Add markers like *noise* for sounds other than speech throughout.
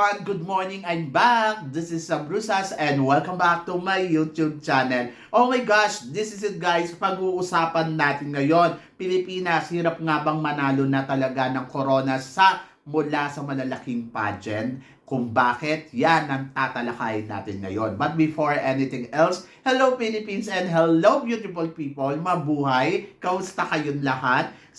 Everyone! Good morning! I'm back! This is Sam Brusas and welcome back to my YouTube channel. Oh my gosh! This is it guys! Pag-uusapan natin ngayon, Pilipinas, hirap nga bang manalo na talaga ng corona sa mula sa malalaking pageant? Kung bakit, yan ang tatalakayin natin ngayon. But before anything else, hello Philippines and hello beautiful people! Mabuhay! Kamusta kayong lahat?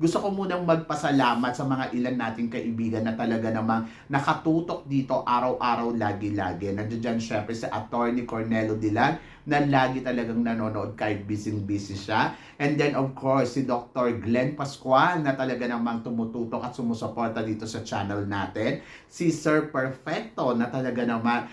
gusto ko munang magpasalamat sa mga ilan nating kaibigan na talaga namang nakatutok dito araw-araw, lagi-lagi. Nandiyan dyan syempre si Attorney Cornelo Dilan na lagi talagang nanonood kahit busy-busy siya. And then of course si Dr. Glenn Pascual na talaga namang tumututok at sumusuporta dito sa channel natin. Si Sir Perfecto na talaga naman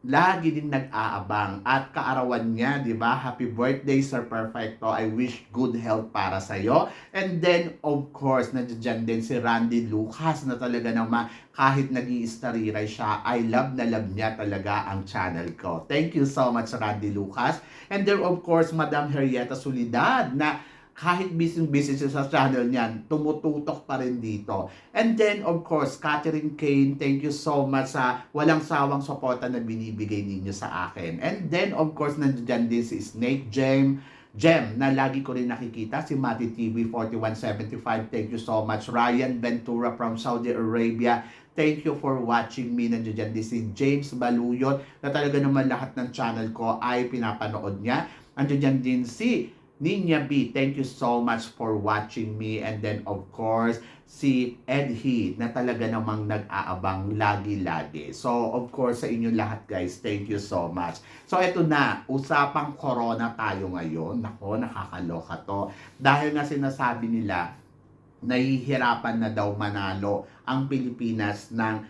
lagi din nag-aabang at kaarawan niya, di ba? Happy birthday, Sir Perfecto. I wish good health para sa iyo. And then, of course, nandiyan din si Randy Lucas na talaga naman kahit nag istariray siya, I love na love niya talaga ang channel ko. Thank you so much, Randy Lucas. And then, of course, Madam Henrietta Solidad na kahit busy-busy siya sa channel niyan, tumututok pa rin dito. And then, of course, Catherine Kane, thank you so much sa walang sawang suporta na binibigay ninyo sa akin. And then, of course, nandiyan din si Snake Gem, Gem, na lagi ko rin nakikita, si Mati TV 4175, thank you so much. Ryan Ventura from Saudi Arabia, thank you for watching me. Nandiyan din si James Baluyot, na talaga naman lahat ng channel ko ay pinapanood niya. Nandiyan din si Ninya B, thank you so much for watching me. And then, of course, si Ed He, na talaga namang nag-aabang lagi-lagi. So, of course, sa inyo lahat, guys, thank you so much. So, eto na, usapang corona tayo ngayon. Nako, nakakaloka to. Dahil nga sinasabi nila, nahihirapan na daw manalo ang Pilipinas ng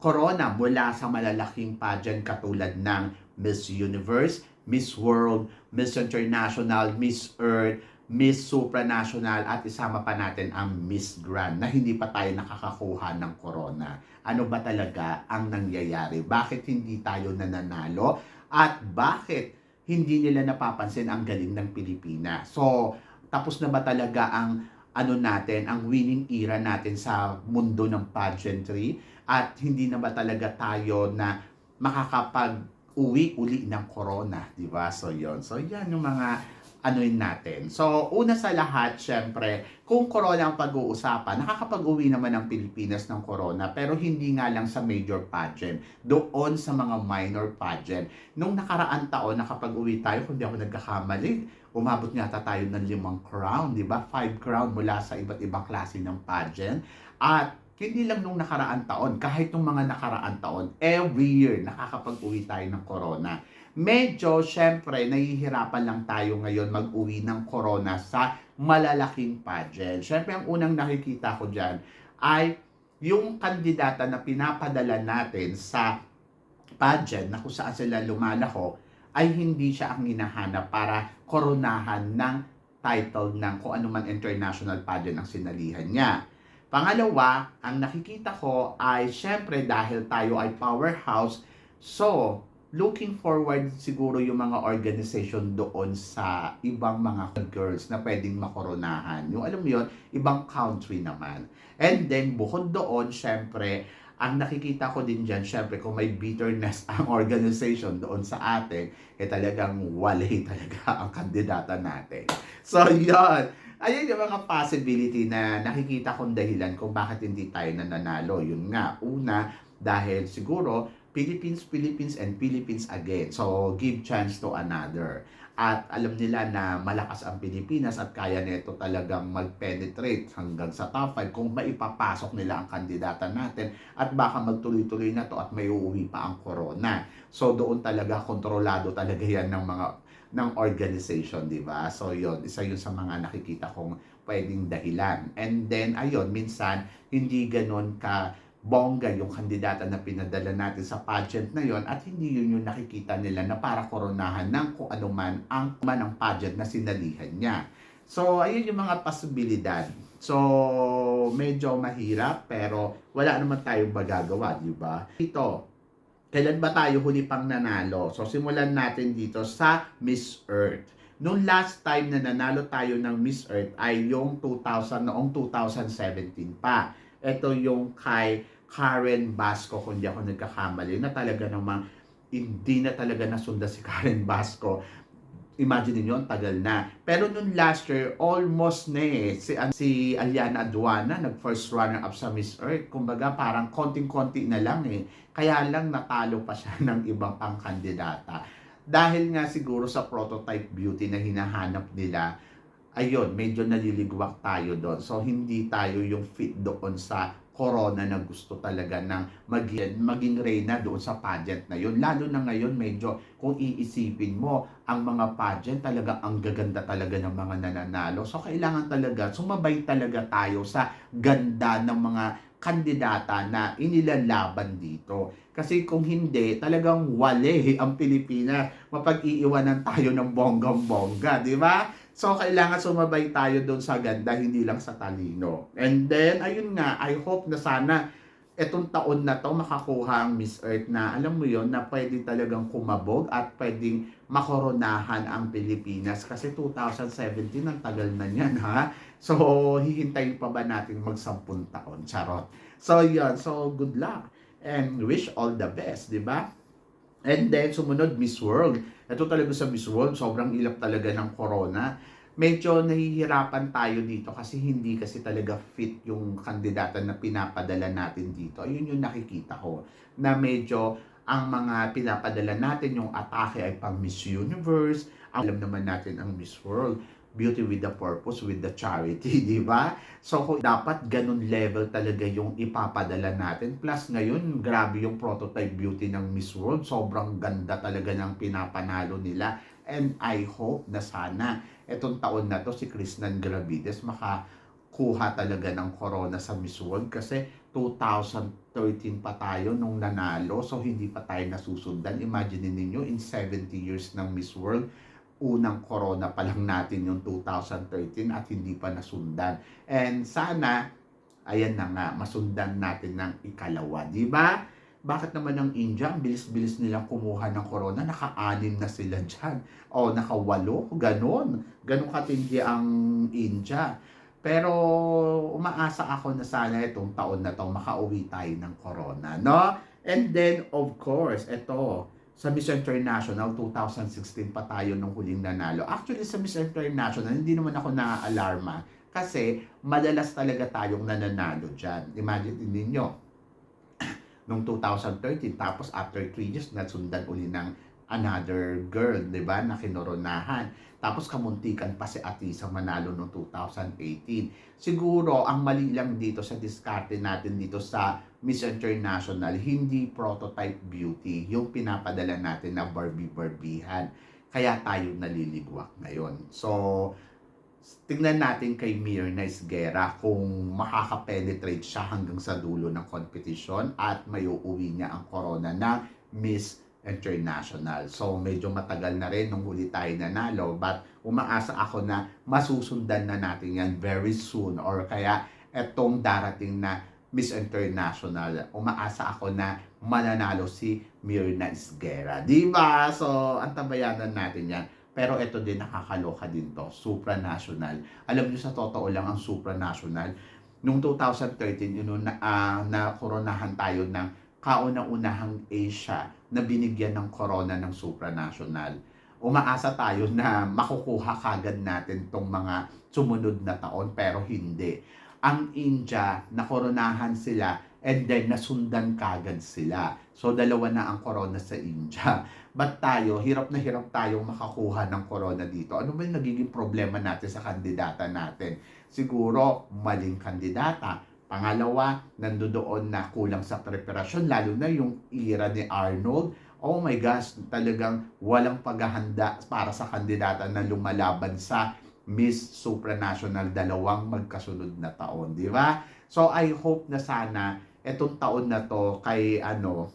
corona mula sa malalaking pageant katulad ng Miss Universe, Miss World, Miss International, Miss Earth, Miss Supranational at isama pa natin ang Miss Grand na hindi pa tayo nakakakuha ng corona. Ano ba talaga ang nangyayari? Bakit hindi tayo nananalo? At bakit hindi nila napapansin ang galing ng Pilipinas? So, tapos na ba talaga ang ano natin, ang winning era natin sa mundo ng pageantry? At hindi na ba talaga tayo na makakapag uwi uli ng corona, di ba? So, yon So, yan yung mga anuin natin. So, una sa lahat, syempre, kung corona ang pag-uusapan, nakakapag-uwi naman ang Pilipinas ng corona, pero hindi nga lang sa major pageant, doon sa mga minor pageant. Nung nakaraan taon, nakapag-uwi tayo, kung di ako nagkakamali, umabot nga tayo ng limang crown, di ba? Five crown mula sa iba't ibang klase ng pageant. At hindi lang nung nakaraan taon, kahit nung mga nakaraan taon, every year nakakapag-uwi tayo ng corona. Medyo, syempre, nahihirapan lang tayo ngayon mag-uwi ng corona sa malalaking pageant. Syempre, ang unang nakikita ko dyan ay yung kandidata na pinapadala natin sa pageant na kung saan sila lumalako ay hindi siya ang hinahanap para koronahan ng title ng kung ano man international pageant ang sinalihan niya. Pangalawa, ang nakikita ko ay syempre dahil tayo ay powerhouse, so looking forward siguro yung mga organization doon sa ibang mga girls na pwedeng makoronahan. Yung alam mo yun, ibang country naman. And then, bukod doon, syempre, ang nakikita ko din dyan, syempre, kung may bitterness *laughs* ang organization doon sa atin, eh talagang wale *laughs* talaga ang kandidata natin. So, yun ayun yung mga possibility na nakikita kong dahilan kung bakit hindi tayo nananalo. Yun nga, una, dahil siguro, Philippines, Philippines, and Philippines again. So, give chance to another. At alam nila na malakas ang Pilipinas at kaya nito talagang mag-penetrate hanggang sa top 5 kung maipapasok nila ang kandidata natin at baka magtuloy-tuloy na to at may uuwi pa ang corona. So doon talaga kontrolado talaga yan ng mga ng organization, di ba? So, yon isa yun sa mga nakikita kong pwedeng dahilan. And then, ayun, minsan, hindi ganun ka bongga yung kandidata na pinadala natin sa pageant na yon at hindi yun yung nakikita nila na para koronahan ng kung ano man ang man ang pageant na sinalihan niya. So, ayun yung mga posibilidad. So, medyo mahirap pero wala naman tayong magagawa, di ba? Ito, kailan ba tayo huli pang nanalo? So, simulan natin dito sa Miss Earth. Nung last time na nanalo tayo ng Miss Earth ay yung 2000, noong 2017 pa. Ito yung kay Karen Basco, kung di ako nagkakamali, na talaga namang hindi na talaga nasunda si *laughs* Karen Basco. Imagine niyo tagal na. Pero nung last year, almost na eh. Si, si Aliana Aduana, nag-first runner-up sa Miss Earth. Kumbaga, parang konting-konti na lang eh. Kaya lang natalo pa siya *laughs* ng ibang pang kandidata. Dahil nga siguro sa prototype beauty na hinahanap nila, ayun, medyo naliligwak tayo doon. So, hindi tayo yung fit doon sa corona na gusto talaga ng maging, maging reyna doon sa pageant na yun. Lalo na ngayon, medyo kung iisipin mo, ang mga pageant talaga ang gaganda talaga ng mga nananalo. So, kailangan talaga, sumabay talaga tayo sa ganda ng mga kandidata na inilalaban dito. Kasi kung hindi, talagang wale ang Pilipinas. Mapag-iiwanan tayo ng bonggang-bongga, di ba? So, kailangan sumabay tayo doon sa ganda, hindi lang sa talino. And then, ayun nga, I hope na sana etong taon na to makakuha ang Miss Earth na alam mo yon na pwede talagang kumabog at pwedeng makoronahan ang Pilipinas. Kasi 2017 ang tagal na niyan ha? So hihintayin pa ba natin mag 10 taon? Charot. So yun. So good luck and wish all the best di ba? And then sumunod Miss World ito talaga sa Miss World sobrang ilap talaga ng corona medyo nahihirapan tayo dito kasi hindi kasi talaga fit yung kandidata na pinapadala natin dito. Ayun yung nakikita ko na medyo ang mga pinapadala natin, yung atake ay pang Miss Universe. Alam naman natin ang Miss World. Beauty with the purpose, with the charity, *laughs* di ba? So, dapat ganun level talaga yung ipapadala natin. Plus, ngayon, grabe yung prototype beauty ng Miss World. Sobrang ganda talaga ng pinapanalo nila. And I hope na sana etong taon na to si Krishnan Gravides makakuha talaga ng corona sa Miss World kasi 2013 pa tayo nung nanalo so hindi pa tayo nasusundan. Imagine ninyo in 70 years ng Miss World unang corona pa lang natin yung 2013 at hindi pa nasundan. And sana ayan na nga masundan natin ng ikalawa, di ba? bakit naman ang India, ang bilis-bilis nilang kumuha ng corona, naka-anim na sila dyan. O naka-walo, ganon. Ganon katindi ang India. Pero umaasa ako na sana itong taon na to makauwi tayo ng corona, no? And then, of course, ito, sa Miss International 2016 pa tayo nung huling nanalo. Actually, sa Miss International, hindi naman ako na-alarma kasi madalas talaga tayong nananalo dyan. Imagine ninyo, *clears throat* noong 2013 tapos after 3 years nasundan uli ng another girl, 'di ba, na kinoronahan. Tapos kamuntikan pa si Atisa manalo noong 2018. Siguro ang mali lang dito sa diskarte natin dito sa Miss International, hindi prototype beauty yung pinapadala natin na Barbie-Barbihan. Kaya tayo naliligwak ngayon. So, tingnan natin kay Mirna Isguera kung makaka-penetrate siya hanggang sa dulo ng competition at may uuwi niya ang corona ng Miss International. So medyo matagal na rin nung huli tayo nanalo but umaasa ako na masusundan na natin yan very soon or kaya etong darating na Miss International, umaasa ako na mananalo si Mirna Isguera. Di ba? So, antabayanan natin yan. Pero ito din, nakakaloka din to. Supranational. Alam nyo sa totoo lang ang supranational. Noong 2013, yun, na, uh, na koronahan tayo ng kauna-unahang Asia na binigyan ng corona ng supranational. Umaasa tayo na makukuha kagad natin tong mga sumunod na taon pero hindi. Ang India, nakoronahan sila and then nasundan kagad sila. So dalawa na ang corona sa India. *laughs* But tayo, hirap na hirap tayong makakuha ng corona dito. Ano ba yung nagiging problema natin sa kandidata natin? Siguro, maling kandidata. Pangalawa, nandoon na kulang sa preparasyon, lalo na yung era ni Arnold. Oh my gosh, talagang walang paghahanda para sa kandidata na lumalaban sa Miss Supranational dalawang magkasunod na taon, di ba? So I hope na sana etong taon na to kay ano,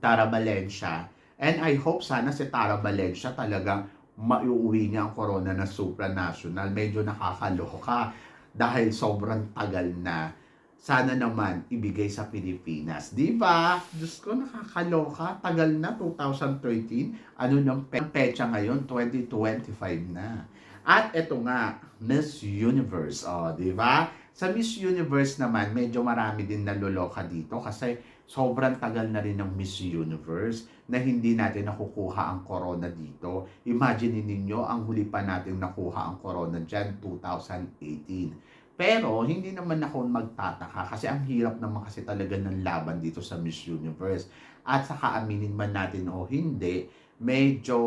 Tara Valencia. And I hope sana si Tara Valencia talagang maiuwi niya ang corona na supranational. Medyo nakakaloka dahil sobrang tagal na. Sana naman ibigay sa Pilipinas. Di ba? Diyos ko, nakakaloka. Tagal na, 2013. Ano nang pe- pecha ngayon? 2025 na. At ito nga, Miss Universe. O, di ba? Sa Miss Universe naman, medyo marami din naluloka dito kasi sobrang tagal na rin ng Miss Universe na hindi natin nakukuha ang corona dito. Imagine ninyo, ang huli pa natin nakuha ang corona dyan, 2018. Pero, hindi naman ako magtataka kasi ang hirap naman kasi talaga ng laban dito sa Miss Universe. At saka aminin man natin o hindi, medyo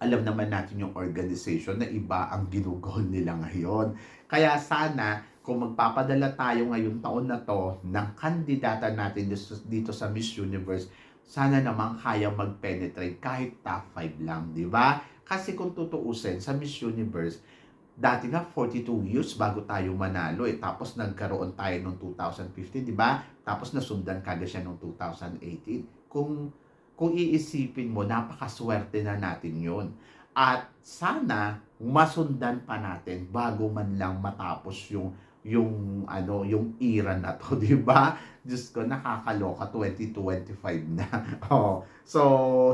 alam naman natin yung organization na iba ang ginugol nila ngayon. Kaya sana, kung magpapadala tayo ngayong taon na to ng kandidata natin dito, sa Miss Universe, sana naman kaya mag-penetrate kahit top 5 lang, di ba? Kasi kung tutuusin, sa Miss Universe, dati nga 42 years bago tayo manalo eh. Tapos nagkaroon tayo noong 2015, di ba? Tapos nasundan kagad siya noong 2018. Kung kung iisipin mo, napakaswerte na natin yon At sana masundan pa natin bago man lang matapos yung yung ano yung era na to, *laughs* 'di ba? Diyos ko nakakaloka 2025 na. *laughs* oh. So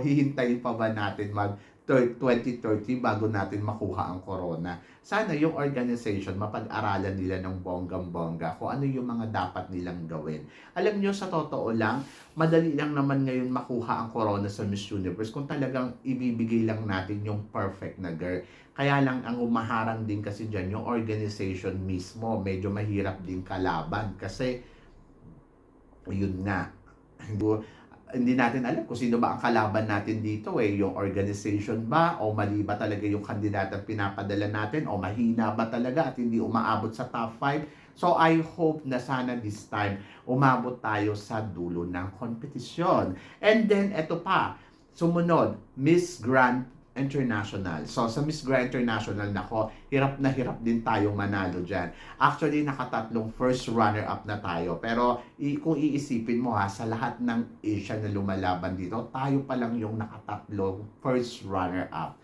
hihintayin pa ba natin mag 2030 bago natin makuha ang corona. Sana yung organization mapag-aralan nila ng bonggang-bongga kung ano yung mga dapat nilang gawin. Alam nyo, sa totoo lang, madali lang naman ngayon makuha ang corona sa Miss Universe kung talagang ibibigay lang natin yung perfect na girl. Kaya lang ang umaharang din kasi dyan yung organization mismo. Medyo mahirap din kalaban kasi yun nga. Hindi natin alam kung sino ba ang kalaban natin dito eh. Yung organization ba o mali ba talaga yung kandidatang pinapadala natin o mahina ba talaga at hindi umaabot sa top 5. So I hope na sana this time umabot tayo sa dulo ng kompetisyon. And then eto pa, sumunod, Miss Grand International. So, sa Miss Grand International, nako, hirap na hirap din tayo manalo dyan. Actually, nakatatlong first runner-up na tayo. Pero, i- kung iisipin mo ha, sa lahat ng Asia na lumalaban dito, tayo pa lang yung nakatatlong first runner-up.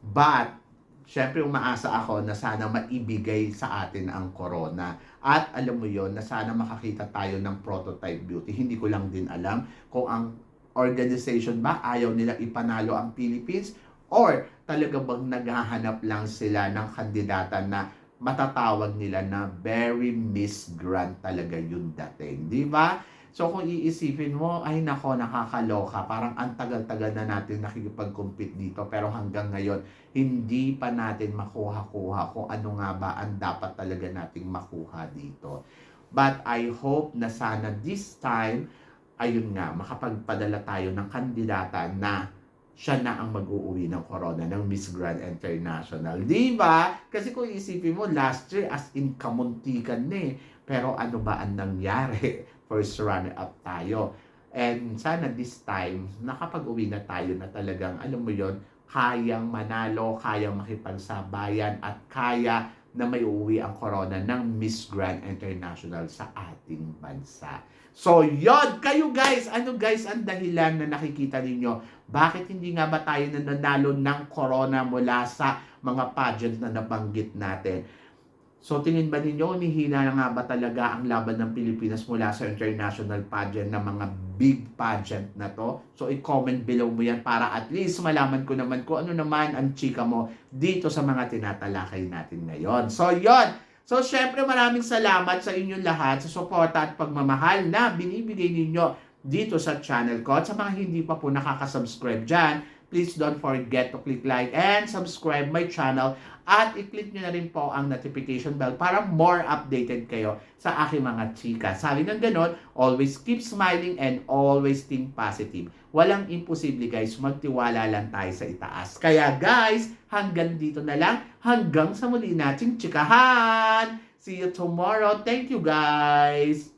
But, syempre umaasa ako na sana maibigay sa atin ang corona. At alam mo yon na sana makakita tayo ng prototype beauty. Hindi ko lang din alam kung ang organization ba ayaw nila ipanalo ang Philippines or talaga bang naghahanap lang sila ng kandidata na matatawag nila na very Miss Grand talaga yung dating. Di ba? So kung iisipin mo, ay nako, nakakaloka. Parang ang tagal-tagal na natin nakikipag-compete dito. Pero hanggang ngayon, hindi pa natin makuha-kuha kung ano nga ba ang dapat talaga nating makuha dito. But I hope na sana this time, ayun nga, makapagpadala tayo ng kandidata na siya na ang mag-uuwi ng corona ng Miss Grand International. Di ba? Kasi kung isipin mo, last year as in kamuntikan na eh. Pero ano ba ang nangyari? *laughs* First runner-up tayo. And sana this time, nakapag-uwi na tayo na talagang, alam mo yon kayang manalo, kayang makipagsabayan, at kaya na may uuwi ang corona ng Miss Grand International sa ating bansa. So, yon Kayo guys, ano guys ang dahilan na nakikita ninyo? Bakit hindi nga ba tayo nananalo ng corona mula sa mga pageant na nabanggit natin? So, tingin ba ninyo, umihina na nga ba talaga ang laban ng Pilipinas mula sa international pageant na mga big pageant na to? So, i-comment below mo yan para at least malaman ko naman kung ano naman ang chika mo dito sa mga tinatalakay natin ngayon. So, yon So, syempre maraming salamat sa inyong lahat sa suporta at pagmamahal na binibigay ninyo dito sa channel ko. At sa mga hindi pa po nakakasubscribe dyan, please don't forget to click like and subscribe my channel at i-click nyo na rin po ang notification bell para more updated kayo sa aking mga chika. Sabi ng ganon, always keep smiling and always think positive. Walang imposible guys, magtiwala lang tayo sa itaas. Kaya guys, hanggang dito na lang, hanggang sa muli nating chikahan! See you tomorrow. Thank you guys!